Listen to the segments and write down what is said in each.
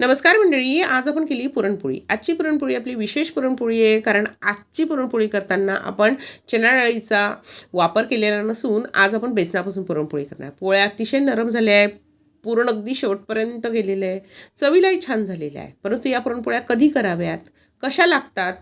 नमस्कार मंडळी आज आपण केली पुरणपोळी. आजची पुरणपोळी आपली विशेष पुरणपोळी आहे कारण आजची पुरणपोळी करताना आपण चणा डाळीचा वापर केलेला नसून आज आपण बेसनापासून पुरणपोळी करणार. पोळ्या अतिशय नरम झाल्या आहे पुरण अगदी शेवटपर्यंत गेलेलं आहे चवीलाही छान झालेलं आहे परंतु या पुरणपोळ्या कधी कराव्यात? कशा लागतात?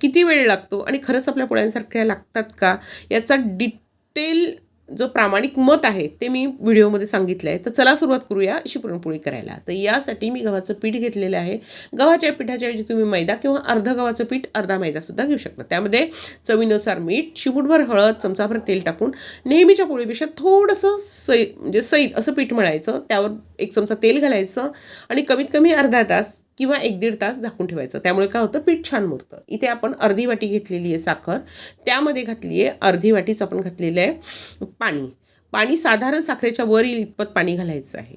किती वेळ लागतो? आणि खरंच आपल्या पोळ्यांसारख्या लागतात का? याचा डिटेल जो प्रामाणिक मत आहे ते मी व्हिडिओमध्ये सांगितलं आहे तर चला सुरुवात करूया अशी पुरणपोळी करायला. तर यासाठी मी गव्हाचं पीठ घेतलेलं आहे. गव्हाच्या पिठाच्या ऐवजी तुम्ही मैदा किंवा अर्ध गव्हाचं पीठ अर्धा मैदासुद्धा घेऊ शकता. त्यामध्ये चवीनुसार मीठ चिमूटभर हळद चमचाभर तेल टाकून नेहमीच्या पोळीपेक्षा थोडंसं सै म्हणजे सैल असं पीठ मळायचं. त्यावर एक चमचा तेल घालायचं आणि कमीत कमी अर्धा तास किंवा एक दीड तास झाकून ठेवायचं. त्यामुळे काय होतं पीठ छान मुरतं. इथे आपण अर्धी वाटी घेतलेली आहे साखर. त्यामध्ये घातली आहे अर्धी वाटीच आपण घातलेलं आहे पाणी. पाणी साधारण साखरेच्या वर येईल इतपत पाणी घालायचं आहे.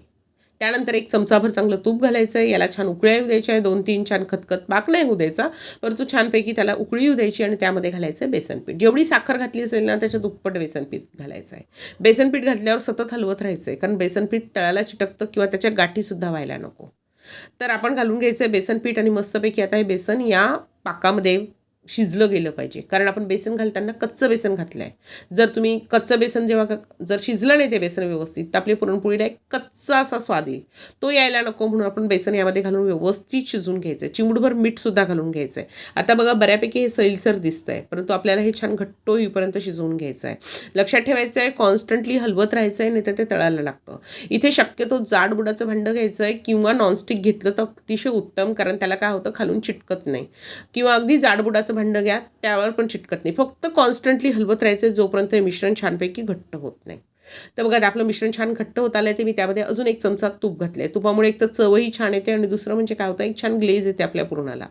त्यानंतर एक चमचाभर चांगलं तूप घालायचं आहे. याला छान उकळ्या येऊ द्यायच्या आहे. दोन तीन छान खतखत पाक नाही होऊ द्यायचा. परंतु छानपैकी त्याला उकळी येऊ द्यायची आणि त्यामध्ये घालायचं आहे बेसनपीठ. जेवढी साखर घातली असेल ना त्याच्या दुप्पट बेसनपीठ घालायचं आहे. बेसनपीठ घातल्यावर सतत हलवत राहायचं आहे. कारण बेसनपीठ तळाला चिटकतं किंवा त्याच्या गाठीसुद्धा व्हायला नको. तर आपण घालून घ्यायचं आहे बेसन पीठ आणि मस्तपैकी आता हे बेसन या पाकामध्ये शिजलं गेलं पाहिजे. कारण आपण बेसन घालताना कच्चं बेसन घातलं आहे जर तुम्ही कच्चं बेसन जेव्हा जर शिजलं नाही ते बेसन व्यवस्थित तर आपली पुरणपोळीला एक कच्चा असा स्वाद येईल. तो यायला नको म्हणून आपण बेसन यामध्ये घालून व्यवस्थित शिजून घ्यायचं आहे चिमूटभर मीठसुद्धा घालून घ्यायचं आहे आता बघा बऱ्यापैकी हे सैलसर दिसतं आहे परंतु आपल्याला हे छान घट्ट होईपर्यंत शिजवून घ्यायचं आहे लक्षात ठेवायचं आहे कॉन्स्टंटली हलवत राहायचं आहे नाही तर ते तळायला लागतं. इथे शक्यतो जाड बुडाचं भांडं घ्यायचं आहे किंवा नॉनस्टिक घेतलं तर अतिशय उत्तम कारण त्याला काय होतं खालून चिटकत नाही. किंवा अगदी जाडबुडाचं भांडं घ्या त्यावर पण चिटकत नाही. फक्त कॉन्स्टंटली हलवत राहायचं जोपर्यंत हे मिश्रण छानपैकी घट्ट होत नाही. तर बघा आपलं मिश्रण छान घट्ट होत आलं ते मी त्यामध्ये अजून एक चमचा तूप घातलं आहे तुपामुळे एक तर चवही छान येते आणि दुसरं म्हणजे काय होतं एक छान ग्लेज येते आपल्या पुरणाला.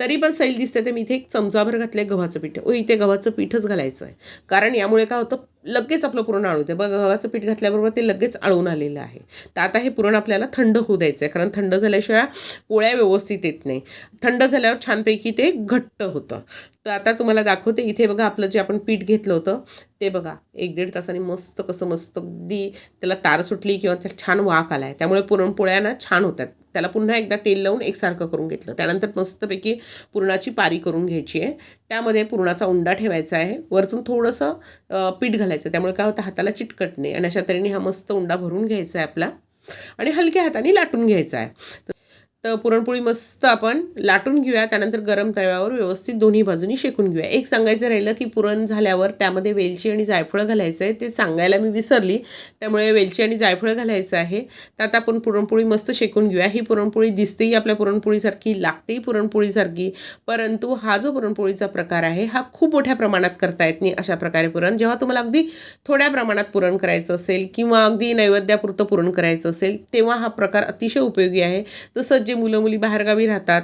तरी पण सैल दिसते ते मी इथे एक चमचाभर घातलं आहे गव्हाचं पीठ. ओ इथे गव्हाचं पीठच घालायचं आहे कारण यामुळे काय होतं लगेच आपलं पुरण आळूते बघा गव्हाचं पीठ घातल्याबरोबर ते लगेच आळून आलेलं आहे. तर आता हे पुरण आपल्याला थंड होऊ द्यायचं आहे कारण थंड झाल्याशिवाय पोळ्या व्यवस्थित येत नाही. थंड झाल्यावर छानपैकी ते घट्ट होतं. तर आता तुम्हाला दाखवते इथे बघा आपलं जे आपण पीठ घेतलं होतं ते बघा. एक दीड तासाने मस्त कसं मस्त अगदी त्याला तार सुटली किंवा त्याला छान वाक आला आहे त्यामुळे पुरणपोळ्या ना छान होतात. त्याला पुन्हा एकदा तेल लावून एकसारखं करून घेतलं. त्यानंतर मस्तपैकी पुरणाची पारी करून घ्यायची आहे. त्यामध्ये पुरणाचा उंडा ठेवायचा आहे. वरतून थोडंसं पीठ घालायचं त्यामुळे काय होतं हाताला चिटकट नाही. आणि अशा तऱ्हेने हा मस्त उंडा भरून घ्यायचा आहे आपला. आणि हलक्या हाताने लाटून घ्यायचा आहे. तर पुरणपोळी मस्त आपण लाटून घेऊया त्यानंतर गरम तव्यावर व्यवस्थित दोन्ही बाजूनी शेकून घेऊया. एक सांगायचं राहिलं की पुरण झाल्यावर त्यामध्ये वेलची आणि जायफळं घालायचं आहे ते सांगायला मी विसरली. त्यामुळे वेलची आणि जायफळं घालायचं आहे. तर आता आपण पुरणपोळी मस्त शेकून घेऊया. ही पुरणपोळी दिसतेही आपल्या पुरणपोळीसारखी लागतेही पुरणपोळीसारखी परंतु हा जो पुरणपोळीचा प्रकार आहे हा खूप मोठ्या प्रमाणात करता येत नाही अशा प्रकारे पुरण. जेव्हा तुम्हाला अगदी थोड्या प्रमाणात पुरण करायचं असेल किंवा अगदी नैवेद्यापुरतं पुरण करायचं असेल तेव्हा हा प्रकार अतिशय उपयोगी आहे. तसंच जे मुलं मुली बाहेरगावी राहतात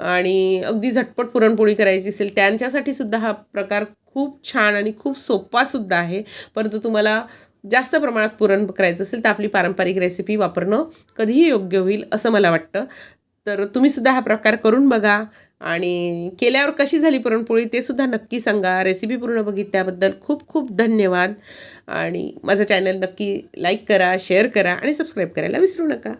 आणि अगदी झटपट पुरणपोळी करायची असेल त्यांच्यासाठी सुद्धा हा प्रकार खूप छान आणि खूप सोपासुद्धा आहे. परंतु तुम्हाला जास्त प्रमाणात पुरण करायचं असेल तर आपली पारंपरिक रेसिपी वापरणं कधीही योग्य होईल असं मला वाटतं. तर तुम्हीसुद्धा हा प्रकार करून बघा आणि केल्यावर कशी झाली पुरणपोळी ते सुद्धा नक्की सांगा. रेसिपी पूर्ण बघितल्याबद्दल खूप खूप धन्यवाद आणि माझं चॅनल नक्की लाईक करा शेअर करा आणि सबस्क्राईब करायला विसरू नका.